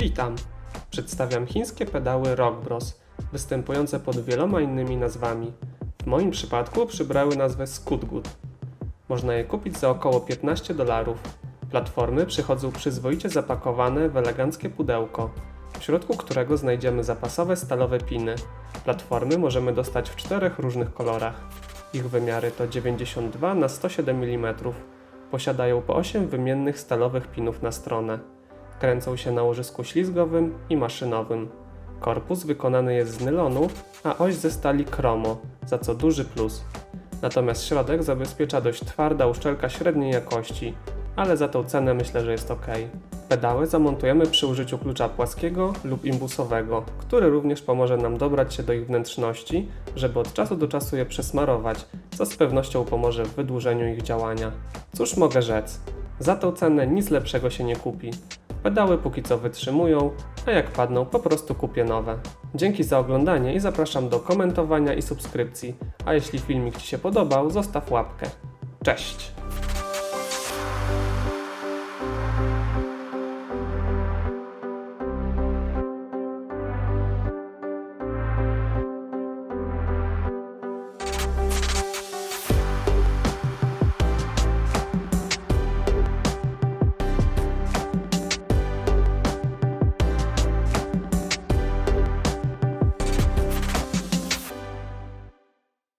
Witam! Przedstawiam chińskie pedały Rock Bros, występujące pod wieloma innymi nazwami. W moim przypadku przybrały nazwę Scootgood. Można je kupić za około 15 dolarów. Platformy przychodzą przyzwoicie zapakowane w eleganckie pudełko, w środku którego znajdziemy zapasowe stalowe piny. Platformy możemy dostać w czterech różnych kolorach. Ich wymiary to 92 na 107 mm. Posiadają po 8 wymiennych stalowych pinów na stronę. Kręcą się na łożysku ślizgowym i maszynowym. Korpus wykonany jest z nylonu, a oś ze stali chromo, za co duży plus. Natomiast środek zabezpiecza dość twarda uszczelka średniej jakości, ale za tą cenę myślę, że jest ok. Pedały zamontujemy przy użyciu klucza płaskiego lub imbusowego, który również pomoże nam dobrać się do ich wnętrzności, żeby od czasu do czasu je przesmarować, co z pewnością pomoże w wydłużeniu ich działania. Cóż mogę rzec? Za tą cenę nic lepszego się nie kupi. Pedały póki co wytrzymują, a jak padną, po prostu kupię nowe. Dzięki za oglądanie i zapraszam do komentowania i subskrypcji. A jeśli filmik Ci się podobał, zostaw łapkę. Cześć!